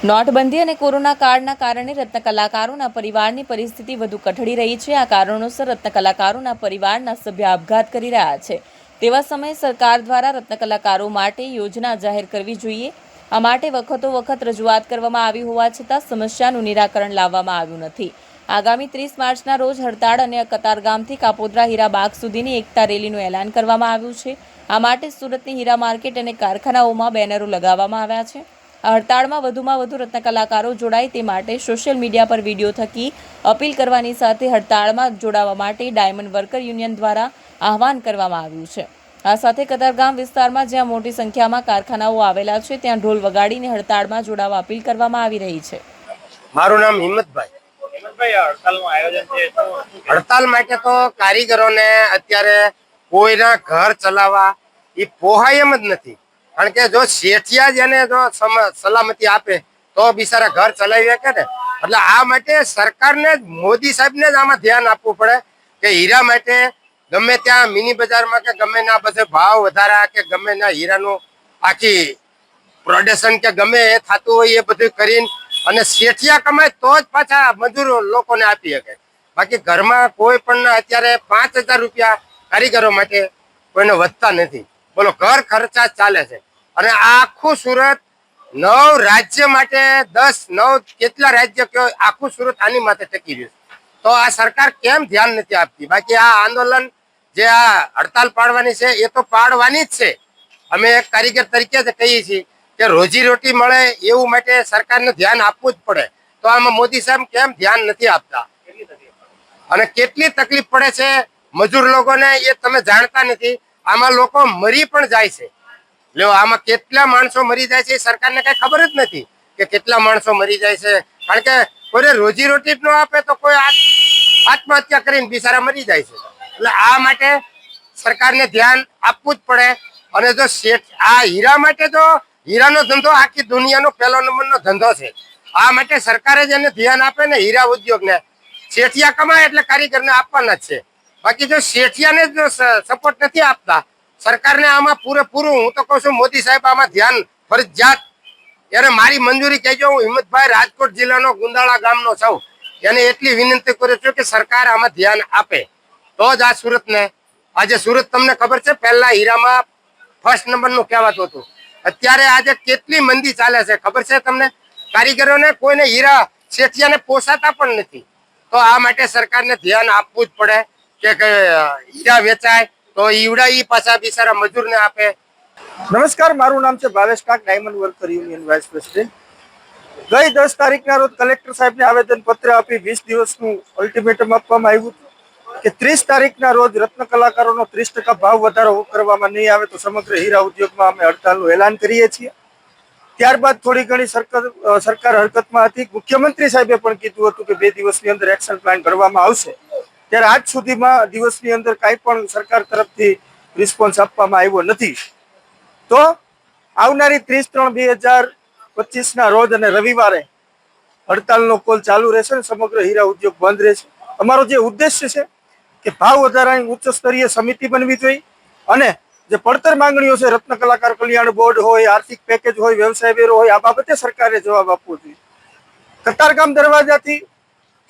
નોટબંધી અને કોરોના કાળના કારણે રત્ન કલાકારોના પરિવારની પરિસ્થિતિ વધુ કઠડી રહી છે. આ કારણોસર રત્ન કલાકારોના પરિવારના સભ્ય આપઘાત કરી રહ્યા છે. તેવા સમયે સરકાર દ્વારા રત્ન કલાકારો માટે યોજના જાહેર કરવી જોઈએ. આ માટે વખતો વખત રજૂઆત કરવામાં આવી હોવા છતાં સમસ્યાનું નિરાકરણ લાવવામાં આવ્યું નથી. આગામી ત્રીસ માર્ચના રોજ હડતાળ અને કતારગામથી કાપોદ્રા હીરાબાગ સુધીની એકતા રેલીનું એલાન કરવામાં આવ્યું છે. આ માટે સુરતની હીરા માર્કેટ અને કારખાનાઓમાં બેનરો લગાવવામાં આવ્યા છે. હડતાળમાં વધુમાં વધુ રત્નકલાકારો જોડાય તે માટે સોશિયલ મીડિયા પર વીડિયો થકી અપીલ કરવાની સાથે હડતાળમાં જોડાવા માટે ડાયમંડ વર્કર યુનિયન દ્વારા આહવાન કરવામાં આવ્યું છે. આ સાથે કતારગામ વિસ્તારમાં જ્યાં મોટી સંખ્યામાં કારખાનાઓ આવેલા છે ત્યાં ઢોલ વગાડીને હડતાળમાં જોડાવા અપીલ કરવામાં આવી રહી છે. મારું નામ હિંમતભાઈ? હડતાલ માટે તો કારીગરોને અત્યારે કોઈના ઘર ચલાવવા એ પોહાય એમ જ નથી. કારણ કે જો શેઠિયા જેને જો સલામતી આપે, તો બિચારા ઘર ચલાવી શકે ને. એટલે આ માટે સરકારને મોદી સાહેબને જ આમાં ધ્યાન આપવું પડે કે હીરા માટે ગમે ત્યાં મિની બજારમાં કે ગમે ના બધે ભાવ વધારા કે ગમે ના હીરાનું આખી પ્રોડક્શન કે ગમે એ થતું હોય એ બધું કરીને અને શેઠિયા કમાય તો જ પાછા મજૂર લોકોને આપી શકે. બાકી ઘરમાં કોઈ પણ અત્યારે પાંચ રૂપિયા કારીગરો માટે કોઈને વધતા નથી. બોલો, ઘર ખર્ચા ચાલે છે. અને આખું સુરત નવ રાજ્ય માટે, દસ, નવ કેટલા રાજ્ય કયો, આખું સુરત આની માથે ટકી રહ્યું તો આ સરકાર કેમ ધ્યાન નથી આપતી? બાકી આ આંદોલન જે આ હડતાલ પાડવાની છે, એ તો પાડવાની જ છે. અમે એક કારીગર તરીકે જ કહીએ છીએ કે રોજી રોટી મળે એવું માટે સરકારને ધ્યાન આપવું જ પડે. તો આમાં મોદી સાહેબ કેમ ધ્યાન નથી આપતા? અને કેટલી તકલીફ પડે છે? મજૂર લોકોને એ તમે જાણતા નથી. આમાં લોકો મરી પણ જાય છે. લ્યો, આમાં કેટલા માણસો મરી જાય છે સરકારને કઈ ખબર જ નથી કે કેટલા માણસો મરી જાય છે. કારણ કે કોઈને રોજી રોટી ન આપે તો કોઈ આત્મહત્યા કરીને બિચારા મરી જાય છે. એટલે આ માટે સરકારને ધ્યાન આપવું જ પડે. અને જો શેઠ, આ હીરા માટે તો હીરાનો ધંધો આખી દુનિયાનો પહેલો નંબરનો ધંધો છે. આ માટે સરકારે જ એને ધ્યાન આપે ને હીરા ઉદ્યોગને. શેઠિયા કમાય એટલે કારીગરને આપવાના જ છે. બાકી જો શેઠિયાને સપોર્ટ નથી આપતા સરકારને આમાં પૂરેપૂરું, હું તો કહું છું, મોદી સાહેબ આમાં ધ્યાન ફરજિયાત. એને મારી મંજૂરી કહેજો, હું હિંમતભાઈ રાજકોટ જિલ્લાનો ગુંદાળા ગામનો છું. એને એટલી વિનંતી કરું છું કે સરકાર આમાં ધ્યાન આપે. તો જ આ સુરતને, આજે સુરત તમને ખબર છે, પહેલા હીરામાં ફર્સ્ટ નંબરનું કહેવાતું હતું. અત્યારે આજે કેટલી મંદી ચાલે છે, ખબર છે તમને? કારીગરોને કોઈને હીરા શેઠિયાને પોસાતા પણ નથી. તો આ માટે સરકારને ધ્યાન આપવું જ પડે કે કે હીરા વેચાય તો ઈવડા ઈ પાછા બિચારા મજૂરને આપે. નમસ્કાર, મારું નામ છે Bhavesh Kak diamond worker union vice president ગઈ દસ તારીખના રોજ કલેક્ટર સાહેબને આવેદન પત્ર આપી વીસ દિવસનું અલ્ટિમેટમ આપવામાં આવ્યું હતું કે ત્રીસ તારીખના રોજ રત્ન કલાકારોનો ત્રીસ ટકા ભાવ વધારો કરવામાં નહીં આવે તો સમગ્ર હીરા ઉદ્યોગમાં અમે હડતાલનું એલાન કરીએ છીએ. ત્યારબાદ થોડી ઘણી સરકાર સરકાર હરકતમાં હતી. મુખ્યમંત્રી સાહેબે પણ કીધું હતું કે બે દિવસની અંદર એક્શન પ્લાન કરવામાં આવશે. ત્યારે આજ સુધીમાં દિવસની અંદર કાંઈ પણ સરકાર તરફથી રિસ્પોન્સ આપવામાં આવ્યો નથી. તો આવનારી ત્રીસ ત્રણ બે હજાર પચીસના રોજ અને રવિવારે હડતાલનો કોલ ચાલુ રહેશે અને સમગ્ર હીરા ઉદ્યોગ બંધ રહેશે. અમારો જે ઉદ્દેશ્ય છે કે ભાવ વધારાની ઉચ્ચ સ્તરીય સમિતિ બનવી જોઈએ અને જે પડતર માંગણીઓ છે, રત્ન કલાકાર કલ્યાણ બોર્ડ હોય, આર્થિક પેકેજ હોય, વ્યવસાય વેરો હોય, આ બાબતે સરકારે જવાબ આપવો જોઈએ. કતારગામ દરવાજાથી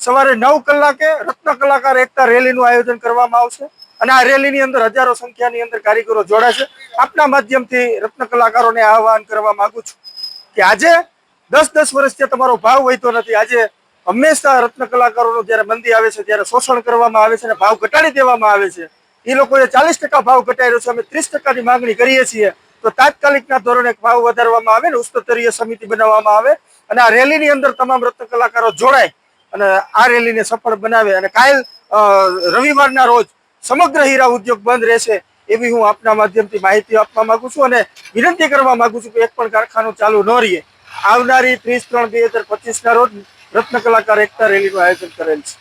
સવારે નવ કલાકે રત્ન કલાકાર એકતા રેલીનું આયોજન કરવામાં આવશે. અને આ રેલીની અંદર હજારો સંખ્યાની અંદર કારીગરો જોડાશે આપના માધ્યમથી રત્ન કલાકારોને આહવાન કરવા માંગુ છું કે આજે દસ દસ વર્ષથી તમારો ભાવ વધતો નથી. આજે હંમેશા રત્ન કલાકારોનો જ્યારે મંદી આવે છે, ત્યારે શોષણ કરવામાં આવે છે અને ભાવ ઘટાડી દેવામાં આવે છે. એ લોકોએ ચાલીસ ટકા ભાવ ઘટાડ્યો છે. અમે ત્રીસ ટકાની માંગણી કરીએ છીએ. તો તાત્કાલિકના ધોરણે ભાવ વધારવામાં આવે ને ઉચ્ચસ્તરીય સમિતિ બનાવવામાં આવે. અને આ રેલીની અંદર તમામ રત્ન કલાકારો જોડાય. અને આ રેલીને સફળ બનાવે. અને કાલ રવિવારના રોજ સમગ્ર હીરા ઉદ્યોગ બંધ રહેશે એવી હું આપના માધ્યમથી માહિતી આપવા માંગુ છું અને વિનંતી કરવા માંગુ છું કે એક પણ કારખાનું ચાલુ ન રહીએ. આવનારી ત્રીસ ત્રણ બે હજાર પચીસના રોજ રત્ન કલાકાર એકતા રેલીનું આયોજન કરેલ છે.